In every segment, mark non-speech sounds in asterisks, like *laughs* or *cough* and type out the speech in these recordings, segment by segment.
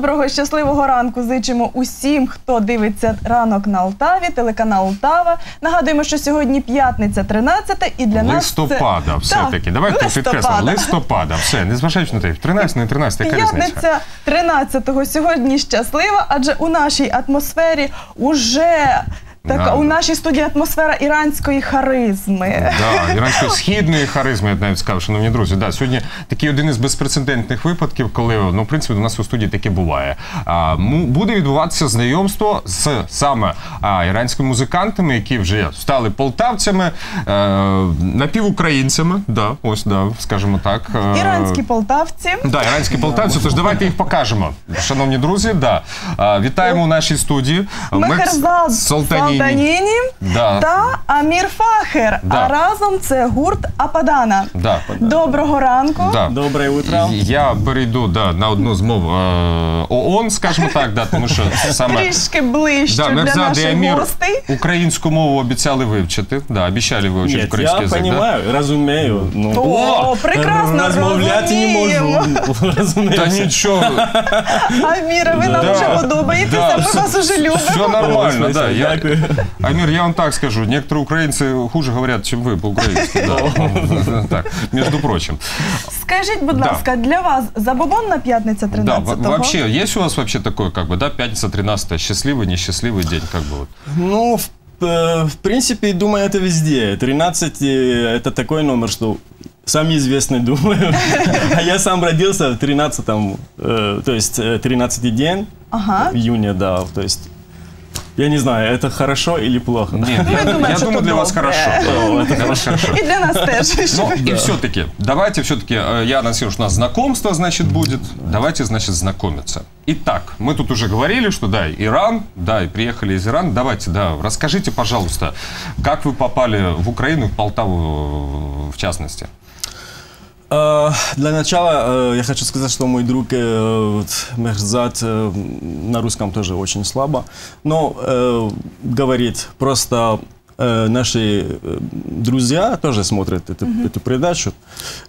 Доброго щасливого ранку зичимо усім, хто дивиться ранок на Алтаві, телеканал Алтава. Нагадуємо, що сьогодні п'ятниця 13 і для нас це... Листопада, все-таки. Так, Давайте листопада. підкреслимо. Листопада, все, незважаючи на те, 13, не 13, яка різниця? П'ятниця 13-го сьогодні щаслива, адже у нашій атмосфері уже така Да. у нашій студії атмосфера іранської харизми. Да, ірансько-східної харизми, я б навіть сказав, шановні друзі. Да, сьогодні такий один із безпрецедентних випадків, коли ну, в принципі, у нас у студії таке буває. А, буде відбуватися знайомство з саме а, іранськими музикантами, які вже стали полтавцями, е, напівукраїнцями, да, ось, да, скажімо так. Е, Іранські полтавці. Да, іранські полтавці, тож давайте їх покажемо. Шановні друзі, да. А, вітаємо у нашій студії. Мехерзад Салтаніні. Салтаніні Да. та Амір Фахер. Да. А разом це гурт Ападана. Да. Доброго ранку. Да. Доброе утро. Я перейду да, на одну з мов е, ООН, скажімо так, да, тому що *laughs* саме Трішки ближче да, для Мерзад і наших Амір гостей. українську мову обіцяли вивчити. Да, обіцяли вивчити Нет, український я язик. Да? понимаю, разумею. Ну, О, прекрасно Розмовляти не можу. Розумію. *laughs* Та нічого, Аміре, ви нам Да. вже подобаєтеся, Да, ми вас уже любимо. все нормально. Да. Я, дякую. *laughs* Амир, я вам так скажу, некоторые украинцы хуже говорят, чем вы по-украински. Да. *laughs* Так, между прочим. Скажіть, будь Да. ласка, для вас забобонна п'ятниця Да, 13-го? во- вообще, есть у вас вообще такое, как бы, да, пятница 13 счастливый, несчастливый день, как бы вот? Ну, в, э, в принципе, думаю, это везде. 13 э, это такой номер, что сам известный, *laughs* думаю. А я сам родился в 13-м, э, то есть э, 13-й день Ага. июня, да, то есть я не знаю, это хорошо или плохо. Нет, я, думаем, я что думаю, это для вас хорошо. Вас *laughs* хорошо. І для нас *laughs* теж. Ну, и все-таки, давайте все-таки, э, я анонсирую, что у нас знакомство, значит, будет. Давайте, значит, знакомиться. Итак, мы тут уже говорили, что да, Иран, да, и приехали из Ирана. Давайте, да, расскажите, пожалуйста, как вы попали в Украину, в Полтаву э, в частности? Э, Для начала э, я хочу сказать, что мой друг э, э, на русском тоже очень слабо, но говорит просто э, наши э, друзья тоже смотрят эту, эту передачу,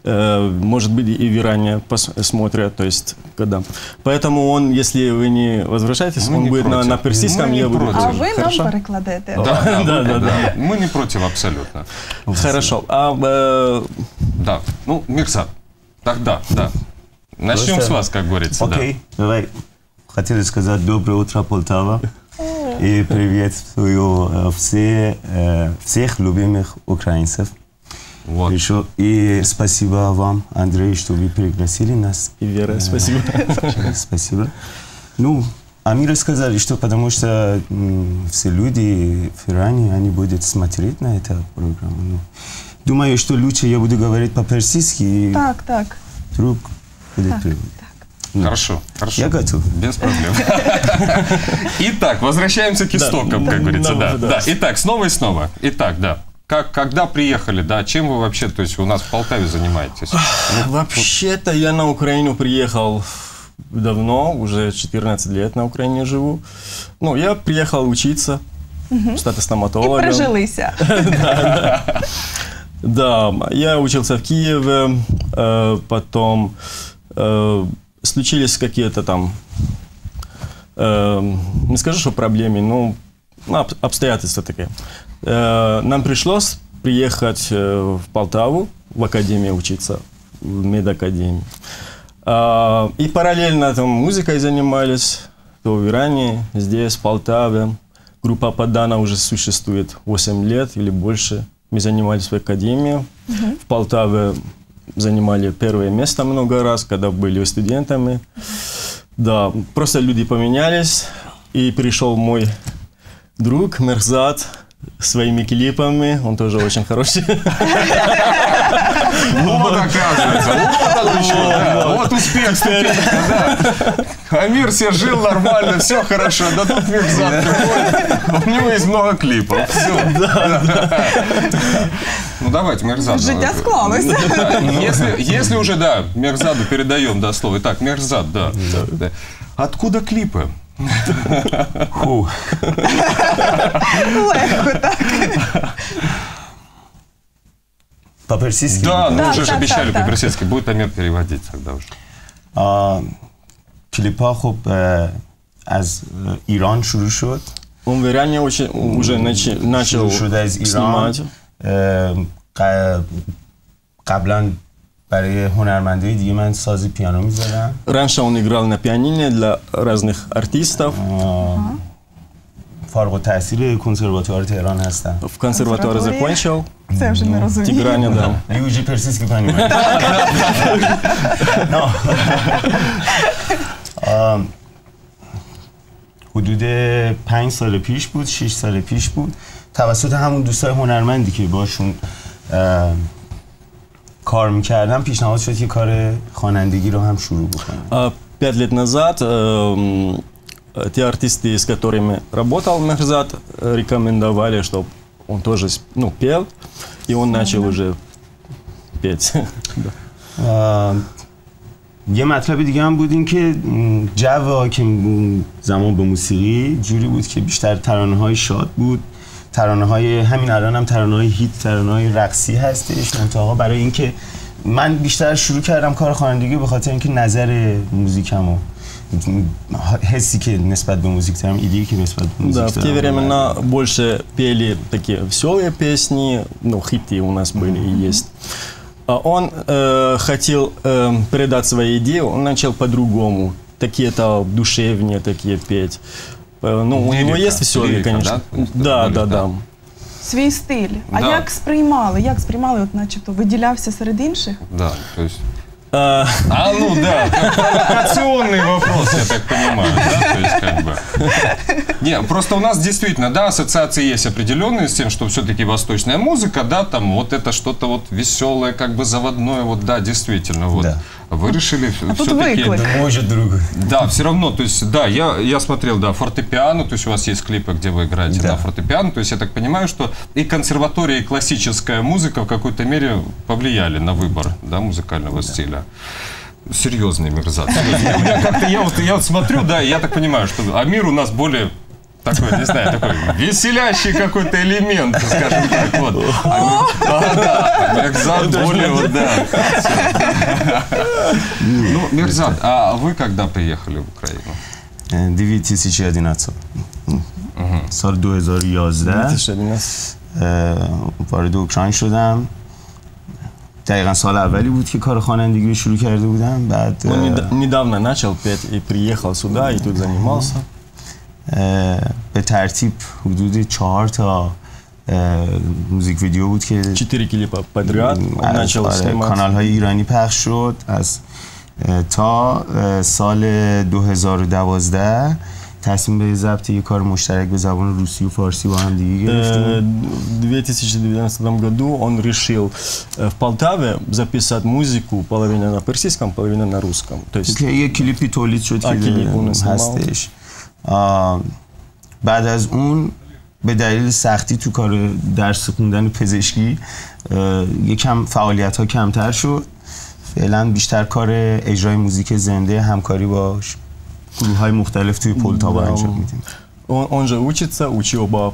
Э, может быть и в Иране смотрят, то есть когда. Поэтому он, если вы не возвращаетесь, Мы он не будет на, против. на персидском, Мы не я буду. А ви нам Хорошо? перекладете. Да, да, *laughs* да, да, да. Мы не против абсолютно. Хорошо. А э, Да. Ну, Мирсат, тогда, да. Начнем с вас, как говорится. да. Окей, давай. Хотели сказать доброе утро, Полтава. И приветствую э, все, э, всех любимых украинцев. Вот. Еще и спасибо вам, Андрей, что вы пригласили нас. и Вера, спасибо. *laughs* Спасибо. Ну, Амира сказали, что потому что все люди в Иране, они будут смотреть на эту программу. Ну, думаю, что лучше я буду говорить по-персидски, Так, так. друг будет приводить. Хорошо, хорошо. Я готов. Без проблем. *laughs* Итак, возвращаемся к истокам, как говорится. Да, да. Итак, снова и снова. Итак, да. Как, когда приехали, да, чем вы вообще, то есть у нас в Полтаве занимаетесь? Вообще-то я на Украину приехал давно, уже 14 лет на Украине живу. Ну, я приехал учиться, стать І стоматологом. прижилися. *laughs* Да, я учился в Киеве, э, потом э, случились какие-то там, э, не скажу, что проблемы, но ну, об- обстоятельства такие. Э, нам пришлось приехать э, в Полтаву, в академию учиться, в медакадемии. А, и параллельно там музыкой занимались, то в Иране, здесь, в Полтаве. Группа Падана уже существует 8 лет или больше. Мы занимались в академии. В Полтаве занимали первое место много раз, когда были студентами. Да, просто люди поменялись. И пришел мой друг Мерзат своими клипами. Он тоже очень хороший. *laughs* Вот оказывается, вот успех. Амир себе жил нормально, все хорошо, да тут приходит, у него есть много клипов, все. Ну давайте, Мирзат. Життя склалося. Да, Если, если уже, да, Мерзаду передаем, да, слово. Итак, Мерзад, да. Да. Откуда клипы? Фу. Легко, так. По-персидски? Да, ну Да, уже же так, обещали так, так. по-персидски. Будет Амир переводить тогда уже. А, کلیپ ها خب اه، از اه، ایران شروع شد Он в Иране очень, уже начи- начал شروع شده از ایران снимать. اه، ق- قبلا برای هنرمنده دیگه من ساز پیانو میزدم Раньше он играл на пианино для разных артистов. فارغ التحصیل کنسرواتوار تهران هستم В консерватории Консерватории. закончил. Це вже не розумію. Тигране, да. لیوجی پرسیس کنیم حدود پنج سال پیش بود شش سال پیش بود توسط همون دوستای هنرمندی که باشون اه، کار میکردم پیشنهاد شد که کار خوانندگی رو هم شروع بکنم А Пять лет назад эм, те артисты, с которыми работал Мехзат, э, рекомендовали, чтобы он тоже с- ну, пел, и он начал уже петь. Да. اه، یه مطلب دیگه هم بود این که م، جو حاکم اون زمان به موسیقی جوری بود که بیشتر ترانه های شاد بود ترانه های همین الان هم ترانه های هیت ترانه های رقصی هستش منتها برای اینکه من بیشتر شروع کردم کار خوانندگی به خاطر اینکه نظر موزیکم و حسی که نسبت به موزیک دارم ایده‌ای که نسبت به موزیک Да, в те دارم времена больше пели такие веселые песни, ну, хиты у нас были и есть. А он э, хотел э, передать свои идеи, он начал по-другому. Такие-то душевнее такие петь. Э, Ну, у него Лирика, есть веселые, лирика, конечно. да? Да, Более да, да. так. Свій стиль. А Да. як сприймали? Як сприймали, от начебто виділявся серед інших? Да, то есть... А, А, ну да, провокационный вопрос, я так понимаю, да, то есть как бы... Не, просто у нас действительно, да, ассоциации есть определенные с тем, что все-таки восточная музыка, да, там вот это что-то вот веселое, как бы заводное, вот да, действительно, вот. Да. Вы решили А все-таки... выклик. Може друг. Да, все равно, то есть, да, я, я смотрел, да, фортепиано, то есть у вас есть клипы, где вы играете Да. на фортепиано, то есть я так понимаю, что и консерватория, и классическая музыка в какой-то мере повлияли на выбор, да, музыкального стиля. Серьезный. У меня *laughs* как-то, я вот, я вот смотрю, да, и я так понимаю, что Амир у нас более такой, не знаю, такой веселящий какой-то элемент, скажем так, вот. А, да, да, Мирзат более, вот, да. Ну, Мирзат, а вы когда приехали в Украину? 2011 سال 2011 2011. اه، وارد اوکراین شدم دقیقا سال اولی بود که کار خوانندگی رو شروع کرده بودم بعد Он اه، нед- недавно начал петь и приехал сюда, и тут занимался. اه، به ترتیب حدود چهار تا اه، موزیک ویدیو بود که Четыре клипа подряд он از начал آره، снимать. کانال های ایرانی پخش شد از اه، تا اه، سال 2012 تصمیم به ضبط یک کار مشترک به زبان روسی و فارسی با هم دیگه گرفتیم Э, В 2012 году он решил э, в Полтаве записать музыку половина на персидском, половина на русском. То есть که یه کلیپی تولید شد که آه، کلیپ اون استعمال. هستش آه، بعد از اون به دلیل سختی تو کار درس خوندن پزشکی یکم فعالیت ها کمتر شد. فعلا بیشتر کار اجرای موزیک زنده همکاری با گروه های مختلف توی پلتابا انجام میدیم Он, он же учится, учеба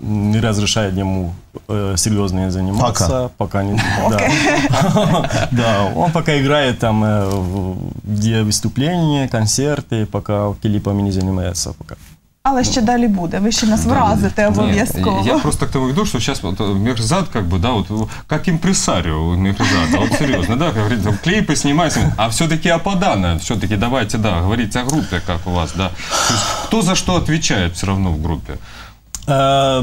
не разрешает ему э, серьезно заниматься. Пока. не. Да. *laughs* Да, он пока играет там, э, где выступления, концерты, пока клипами не занимается пока. Але ще далі буде. Ви ще нас вразите обов'язково. Я просто к тому веду, что сейчас вот Мирзат, как бы, да, вот как импресарио у Мирзата, вот серьезно, да, как говорится, клипы снимаем, а все-таки Ападана, все-таки давайте, да, говорить о группе, как у вас, да. То есть кто за что отвечает все равно в группе? Э,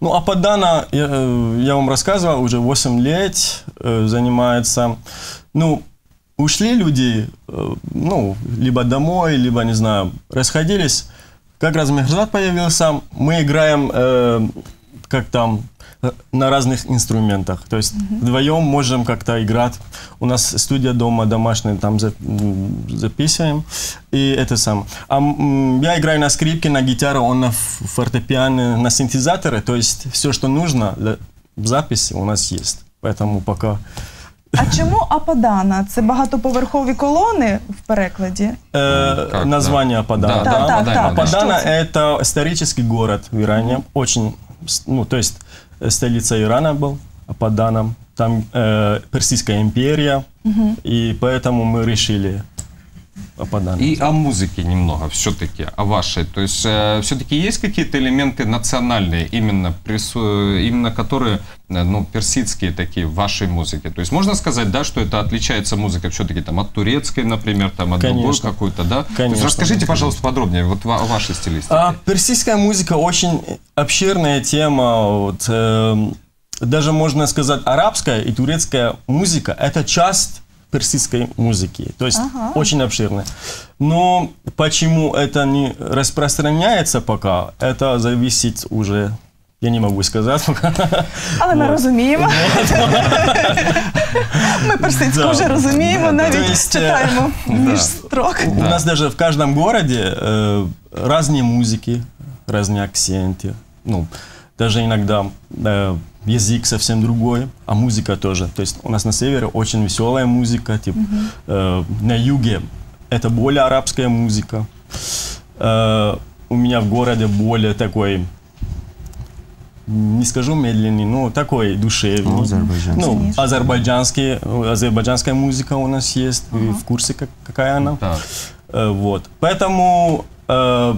Ну, Ападана, я, э, я вам рассказывал, уже 8 лет э, занимается. Ну, ушли люди, э, ну, либо домой, либо, не знаю, расходились. Как раз Мехрзат появился, мы играем, э, как там, э, на разных инструментах. То есть вдвоем можем как-то играть. У нас студия дома домашняя, там за- записываем. И это сам. А я играю на скрипке, на гитаре, он на фортепиано, на синтезаторы. То есть все, что нужно для записи у нас есть. Поэтому пока... А чому Ападана? Це багатоповерхові колони в перекладі. Э, Как, название да. Ападана. Да, Так, так, Ападана, так. да. Ападана Что це? это исторический город в Иране, очень, с- ну, то есть э, столица Ирана был, Ападана, там э, Персидская империя, и поэтому мы решили Ападан. И о музыке немного все-таки, о вашей. То есть все-таки есть какие-то элементы национальные, именно, прису... именно которые, э, ну, персидские такие в вашей музыке? То есть можно сказать, да, что это отличается музыка все-таки там от турецкой, например, там от другой Конечно. какой-то, да? То есть Конечно. расскажите, пожалуйста, подробнее вот о вашей стилистике. А, персидская музыка очень обширная тема. Вот, эм, даже можно сказать, арабская и турецкая музыка – это часть персидской музыки. То есть Ага. очень обширная. Но почему это не распространяется пока, это зависит уже, я не могу сказать пока. Але ми Вот. розуміємо. *laughs* Ми персидську Да. вже розуміємо, То навіть есть, е, читаємо між строк. *laughs* У нас даже в каждом городе э, разные музыки, разные акценты. Ну, даже иногда э, язык совсем другой, а музыка тоже. То есть у нас на севере очень веселая музыка, типа э, на юге это более арабская музыка. Э, у меня в городе более такой, не скажу медленный, но такой душевный. Ну, азербайджанский. Ну, Конечно. азербайджанский, азербайджанская музыка у нас есть. Вы в курсе, как- какая она? Так. Э, Вот. Поэтому э,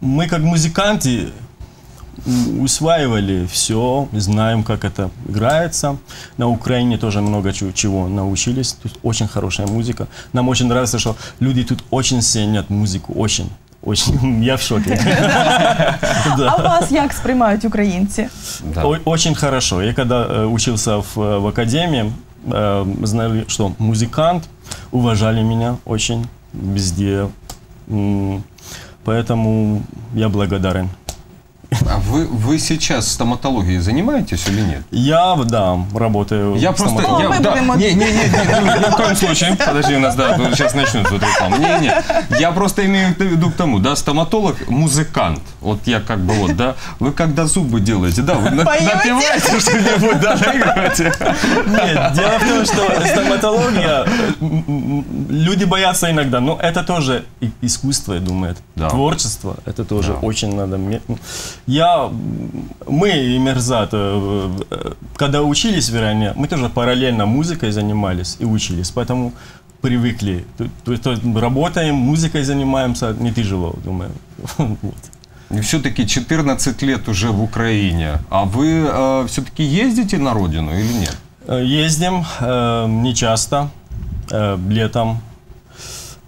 мы как музыканты усваивали все, знаем, как это играется. На Украине тоже много чего, научились. Тут очень хорошая музыка. Нам очень нравится, что люди тут очень ценят музыку, очень. Очень, *laughs* я в шоке. *laughs* А вас як сприймають. О- Очень хорошо. Я когда э, учился в, э, в академии, э, знали, что музыкант, уважали меня очень везде. Поэтому я благодарен. Вы, вы сейчас стоматологией занимаетесь или нет? Я, да, работаю Я просто, стоматологом. я, да, будем не, не, не, не, *laughs* ни в коем случае. Подожди, у нас, да, тут сейчас начнется вот реклама. Не, не, я просто имею в виду к тому, да, стоматолог, музыкант. Вот я как бы вот, да, вы когда зубы делаете, да, вы на- Поете? напеваете что-нибудь, да, наигрываете. Нет, дело в том, что стоматология, люди боятся иногда, но это тоже искусство, я думаю, это Да. творчество, это тоже Да. очень надо. Я, мы и Мерзат, э, э, когда учились в Иране, мы тоже параллельно музыкой занимались и учились, поэтому привыкли. То, то- то работаем, музыкой занимаемся, не тяжело, думаю. *laughs* Все-таки 14 лет уже в Украине. А вы все-таки ездите на родину или нет? Э, Ездим э, не часто, э, летом.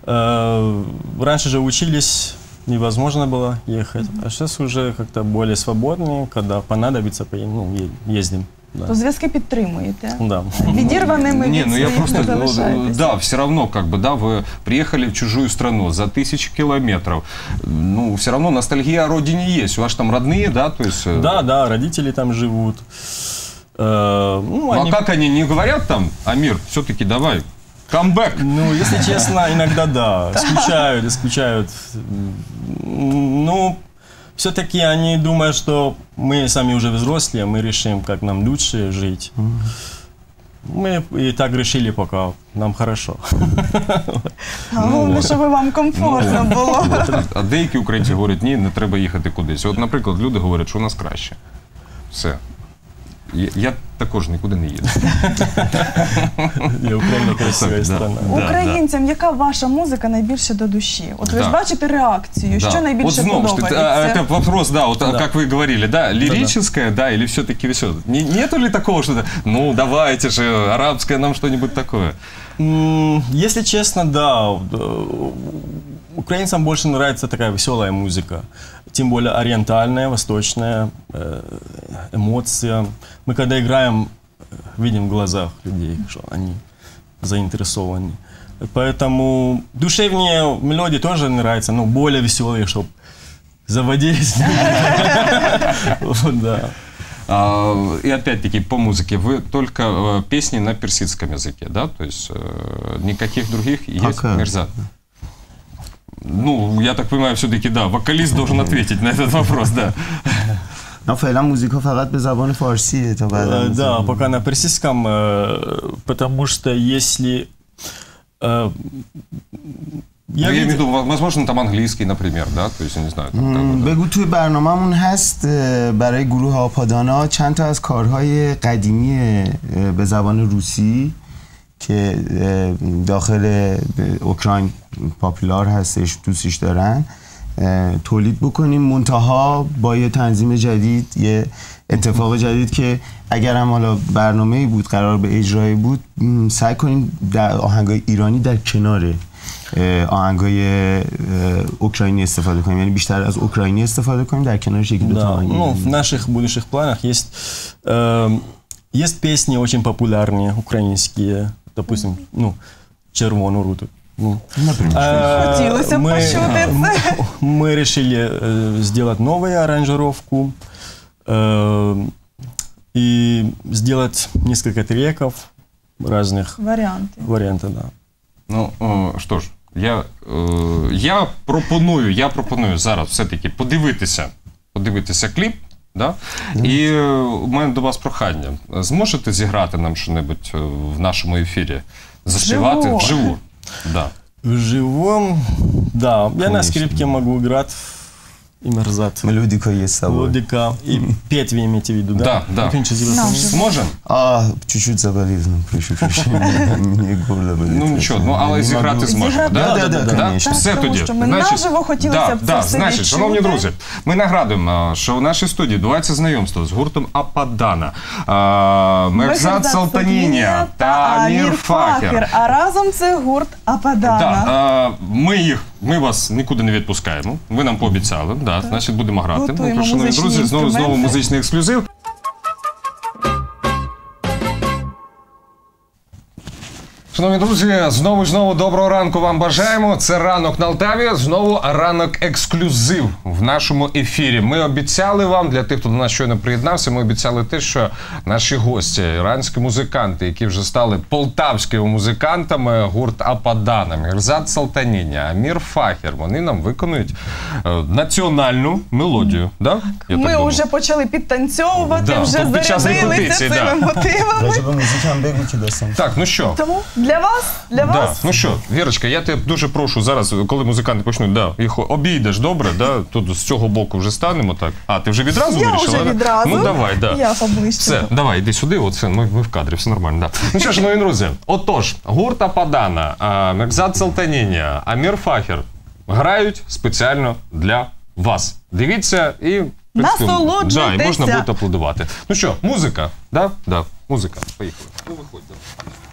Э, раньше же учились, невозможно было ехать, а сейчас уже как-то более свободнее, когда понадобится, поедем, ну, е- ездим. То Да. зв'язки підтримуєте. да. Відірваними Не, від ну я своїх просто, не ну, залишаєтесь. да, все равно, как бы, да, вы приехали в чужую страну за тысячи километров. Ну, все равно ностальгия о родине есть. У вас там родные, да, то есть... э, да, да, родители там живут. Э, ну, Ну, они- а как они не говорят там, Амир, все-таки давай, камбэк. Ну, если честно, иногда да, скучают, скучают. М, Ну, все-таки они думают, что мы сами уже взрослые, мы решим, как нам лучше жить. Мы и так решили пока, нам хорошо. А Головне, щоб вам комфортно було. А деякі українці говорять, ні, не треба їхати кудись. От, наприклад, люди говорять, що у нас краще. Все. Я, я також нікуди не їду. *laughs* И Украина красивая Да. страна. Да, Українцям, яка ваша музика найбільше до душі? От ви ж Да. бачите реакцію, Да. що найбільше вот снова, что, подобається? это вопрос, да, вот а, Да. как вы говорили, да, лирическое, да, или все-таки все. нету ли такого, что ну давайте же, арабское нам что-нибудь такое? М, Если честно, да. э, Украинцам больше нравится такая веселая музыка. Тем более ориентальная, восточная, э, эмоция. Мы когда играем, э, видим в глазах людей, что они заинтересованы. Поэтому душевнее мелодии тоже нравятся, но более веселые, чтобы заводились. Да. А, и опять-таки по музыке вы только э, песни на персидском языке, да? То есть никаких других есть Пока. Мирзат? Ну, я так понимаю, все-таки да, вокалист должен ответить на этот вопрос, да. نه فعلا موزیکا فقط به زبان فارسیه تا بعد Э, Да, пока на персидском, э, потому что если... э, Я, Я имею в видел, виду, возможно, там английский, например, да? То есть, я не знаю. Там, как бы, да. بگو توی برنامهمون هست اه، برای گروه آپادانا چند تا از کارهای قدیمی اه، به زبان روسی که اه، داخل اه، اوکراین پاپولار هستش دوستش دارن اه، تولید بکنیم منتها با یه تنظیم جدید یه اتفاق جدید که اگر هم حالا برنامه بود قرار به اجرای بود م، سعی کنیم در آهنگای ایرانی در کنار اه، آهنگای اه، اوکراینی استفاده کنیم یعنی بیشتر از اوکراینی استفاده کنیم در کنارش یکی دو تا Да, آهنگ ну, ایرانی. в наших будущих планах есть, эм, есть песни очень популярные, украинские, допустим, ну, «Червону руту». Ну, э, Хотілося б мы, почути це. мы решили э, сделать новую аранжировку э, и сделать несколько треков разных Варіанти. вариантов, да. Ну о, що ж, я, е, я пропоную, я пропоную зараз все-таки подивитися, подивитися кліп. Да? І е, у мене до вас прохання. Зможете зіграти нам щось в нашому ефірі? Заспівати Вживу. вживу. Да. Вживу, да, я на скрипке могу играть и мерзать. Мелодика є з собою. Лодика. И петь вы имеете в виду, да? Да, да. Очень интересно. Нам Зможемо? А, чуть-чуть заболів, ну, прошу прощения. *laughs* Мені горло болить. Ну нічого, ну але Не зіграти могу. зможемо. Зіграти Да? Да, да, да, конечно. Все тому тоді. що ми наживо хотілося да, б це да, все Значить, відчути. шановні друзі, ми нагадуємо, що у нашій студії відбувається знайомство з гуртом Ападана, а, Мерзат Салтаніння та Амір Фахер. А разом це гурт Ападана. Да, а, ми їх, ми вас нікуди не відпускаємо. Ви нам пообіцяли. Да, значить, будемо грати. Готуємо Ну, шановні музичні друзі, знову знову інструменти. музичний ексклюзив. Шановні друзі, знову ж знову доброго ранку вам бажаємо. Це ранок на Алтаві. Знову ранок ексклюзив в нашому ефірі. Ми обіцяли вам, для тих, хто до нас щойно приєднався, ми обіцяли те, що наші гості, іранські музиканти, які вже стали полтавськими музикантами, гурт Ападана, Мірзат Салтаніння, Амір Фахер, вони нам виконують е, національну мелодію. Да? Я Ми думаю. вже почали підтанцьовувати, Да, вже під час зарядилися цими да. мотивами. Так, ну що? Тому для вас, для Да. вас Ну що, Вірочка, я тебе дуже прошу зараз, коли музиканти почнуть, да, їх обійдеш добре, да, тут з цього боку вже станемо так. А, ти вже відразу я вирішила? вже да? відразу. Ну давай, да. Я поближче. Все, давай, іди сюди, от все, ми, ми в кадрі, все нормально. Да. Ну що ж, мої друзі, отож, гурт Ападана, а, Мекзат Салтаніння, Амір Фахер грають спеціально для вас. Дивіться і. в принципі, Насолоджуйтеся. Да, і можна буде аплодувати. Ну що, музика? Да? Да, музика. Поїхали. Ну, виходьте. Thank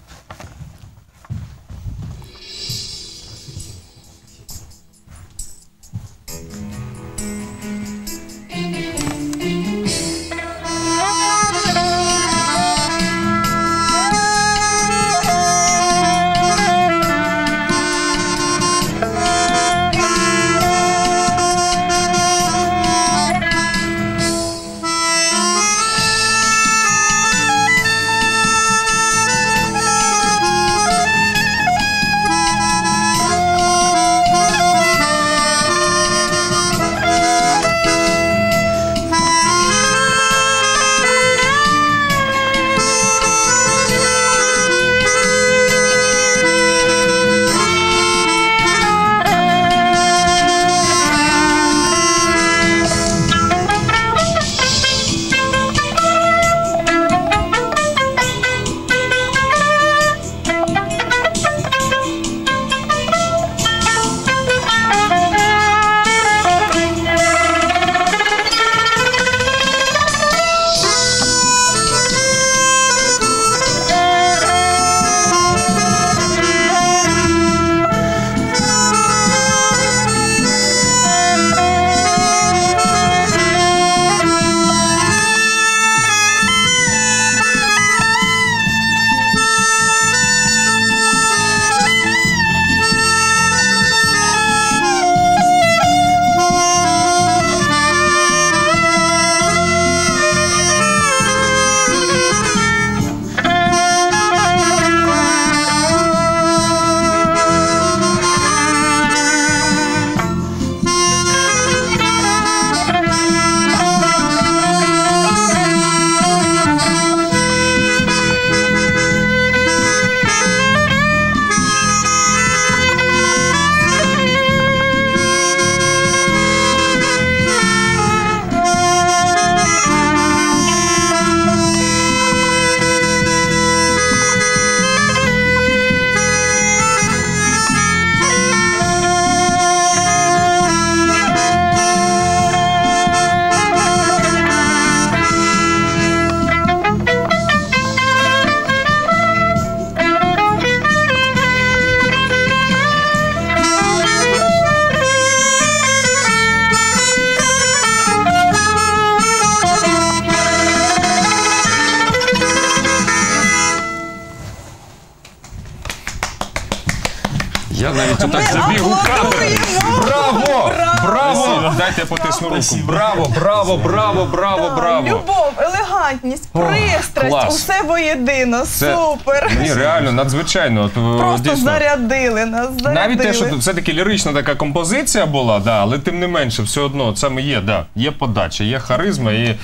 хто так Ми забіг у кадр. аплодуємо. Браво! Браво! Дайте я потисну руку. Браво, браво, браво, браво, браво. Любов, елегантність, пристрасть, клас. усе воєдино. Це- Супер. Ні, реально, надзвичайно. От, е, Просто дійсно. зарядили нас. Зарядили. Навіть те, що все-таки лірична така композиція була, да, але тим не менше, все одно саме є, да, є подача, є харизма і.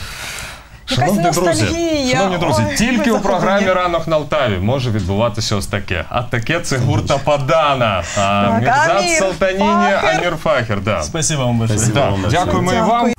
Шановні друзі, шановні друзі, Ой, тільки у програмі Ранок на Алтаві може відбуватися ось таке. А таке це гурта Падана. Мірзат Салтаніні, Фахер. Амір Фахер. Да. Спасибо вам большое. Да. Дякуємо і вам.